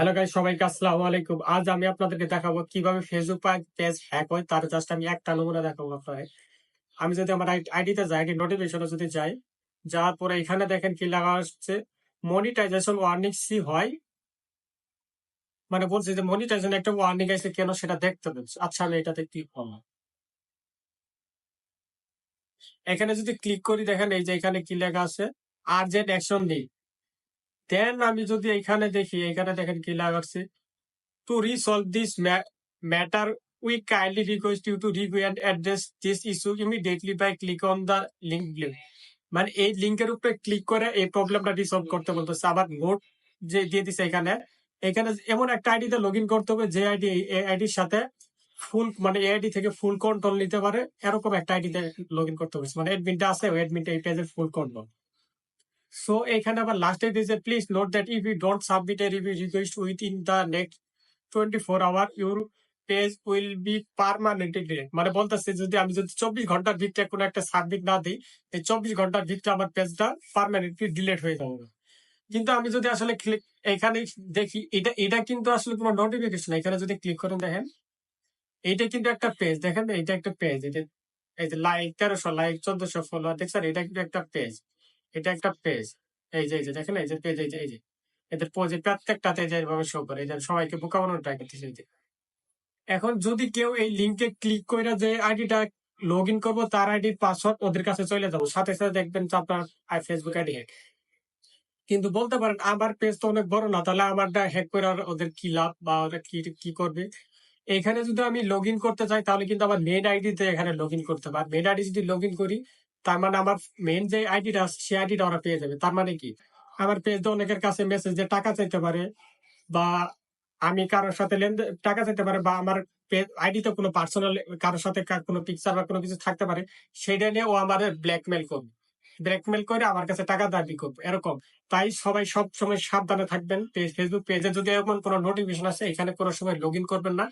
Hello guys সবাইকে আসসালামু আলাইকুম। আজ আমি আপনাদেরকে দেখাবো কীভাবে ফেসবুক পেজ হ্যাক হয়, তার জাস্ট আমি একটা নমুনা দেখাবো আপনাদের। আমি যদি আমার আইডিতে যাই আইডি নোটিফিকেশনে যদি যাই, যাওয়ার পরে এখানে দেখেন কি লাগা আসছে মনিটাইজেশন ওয়ার্নিং সি হয়। মানে বলছে যে মনিটাইজেশন একটা ওয়ার্নিং আছে কেন সেটা দেখতে হবে। আচ্ছা আমি এটাতে ক্লিক করলাম। এখানে যদি ক্লিক করি, দেখেন এই যে এখানে কি লেখা আছে আর্জেন্ট অ্যাকশন নেই দেন আমি যদি এখানে দেখি, এখানে দেখেন কি লাগাচ্ছে to resolve this matter we kindly request you to review and address this issue immediately by click on the link মানে এই লিঙ্কের উপরে ক্লিক করে এই প্রবলেমটা রিসলভ করতে বলতেছে। আবার নোট যে দিয়ে দিছে এখানে এখানে এমন একটা আইডিতে লগ ইন করতে হবে, যে আইডি এই আইডির সাথে ফুল মানে এই আইডি থেকে ফুল কন্ট্রোল নিতে পারে, এরকম একটা আইডিতে লগ ইন করতে হবে মানে অ্যাডমিনটা আছে অ্যাডমিনটা এই পেজের ফুল কন্ট্রোল সো এখানে আবার লাস্টে দিয়েছে please note that if you don't submit a review request within the next twenty four hour your page will be permanently মানে বলতেছে, যদি আমি যদি চব্বিশ ঘণ্টার ভিতরে কোনো একটা সাবমিট না দিই, এই চব্বিশ ঘণ্টার ভিতরে আমার পেজটা পারমানেন্টলি ডিলেট হয়ে যাবে। কিন্তু আমি যদি আসলে ক্লিক এখানে দেখি, এটা এটা কিন্তু আসলে কোনো নোটিফিকেশন এখানে যদি ক্লিক করেন, দেখেন এইটা কিন্তু একটা পেজ দেখেন, এটা একটা পেজ এটা, এই যে লাইক তেরোশো লাইক চোদ্দশো ফলোয়ার দেখছেন, এটা কিন্তু একটা পেজ এটা একটা পেজ এই যে এই যে, দেখেন, এই যে পেজ এই যে এই যে। এদের পেজে প্রত্যেকটাতে যে এইভাবে শো করে যে, সবাইকে বোকা বানানোর ট্রাই করতেছে এই যে। এখন যদি কেউ এই লিঙ্কে ক্লিক করে যে আইডিটা লগ ইন করব, তার আইডির পাসওয়ার্ড ওদের কাছে চলে যাব। সাথে সাথে দেখবেন যে আপনার ফেসবুক আইডি হ্যাক কিন্তু বলতে পারেন, আমার পেজ তো অনেক বড় না, তাহলে আমারটা হ্যাক করে ওদের কি লাভ বা ওরা কি কি করবে? এখানে যদি আমি লগ করতে চাই, তাহলে কিন্তু আমার মেন আইডিতে এখানে লগ করতে পার মেন আইডি যদি লগ করি তার মানে আমার মেন যে আইডিটা আছে সেই আইডিটা ওরা পেয়ে যাবে। তার মানে কি? আমার পেজ অনেকের কাছে মেসেজ যে টাকা চাইতে পারে বা আমি কারোর সাথে লেনদেন টাকা চাইতে পারে বা আমার আইডিতে কোনো পার্সোনাল কারোর সাথে কোনো পিকচার বা কোনো কিছু থাকতে পারে সেটা নিয়ে ও আমাদের ব্ল্যাকমেল করবে। ব্ল্যাকমেল করে আমার কাছে টাকা দাবি করবে, এরকম। তাই সবাই সব সময় সাবধানে থাকবেন। ফেসবুক পেজে যদি এমন কোনো নোটিফিকেশন আসে, এখানে কোনো সময় লগ ইন করবেন না।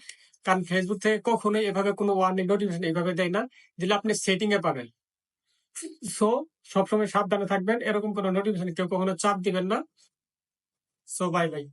কারণ ফেসবুক থেকে কখনোই এভাবে কোনো ওয়ার্নিং নোটিফিকেশন এইভাবে দেয় না, দিলে আপনি সেটিং এ পাবেন। সো সবসময় সাবধানে থাকবেন। এরকম কোনো নোটিফিকেশন কেউ কখনো চাপ দিবেন না। So bye bye